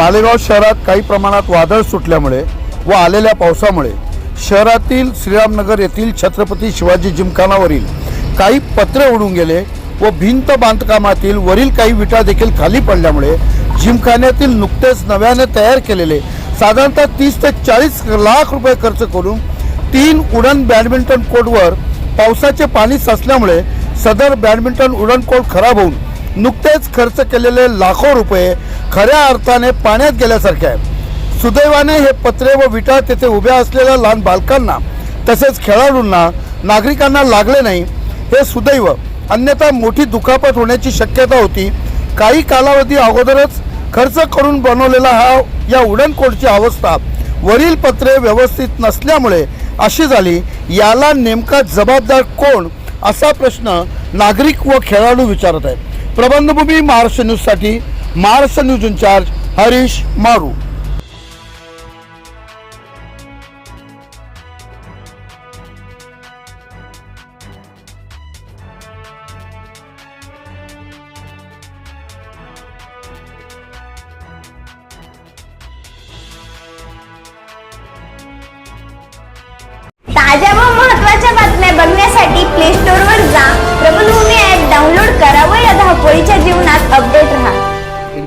मालेगाव शहरात काही प्रमाणात वादळ सुटल्यामुळे व आलेल्या पावसामुळे शहरातील श्रीरामनगर येथील छत्रपती शिवाजी जिमखानावरील काही पत्रे उडून गेले व भिंत बांधकामातील वरील काही विटा देखील खाली पडल्यामुळे जिमखान्यातील नुकतेच नव्याने तयार केलेले साधारणतः तीस ते चाळीस लाख रुपये खर्च करून तीन उडण बॅडमिंटन कोर्टवर पावसाचे पाणी साचल्यामुळे सदर बॅडमिंटन उडण कोर्ट खराब होऊन नुकतेच खर्च केलेले लाखो रुपये खऱ्या अर्थाने पाण्यात गेल्यासारखे आहे सुदैवाने हे पत्रे व विटा तेथे उभ्या असलेल्या लहान बालकांना तसेच खेळाडूंना नागरिकांना लागले नाही. हे सुदैव अन्यथा मोठी दुखापत होण्याची शक्यता होती. काही कालावधी अगोदरच खर्च करून बनवलेला हा या उडणकोटची अवस्था वरील पत्रे व्यवस्थित नसल्यामुळे अशी झाली. याला नेमका जबाबदार कोण असा प्रश्न नागरिक व खेळाडू विचारत आहेत. प्रबंधभूमी महाराष्ट्र न्यूजसाठी महाराष्ट्र न्यूज इन्चार्ज हरीश मारू.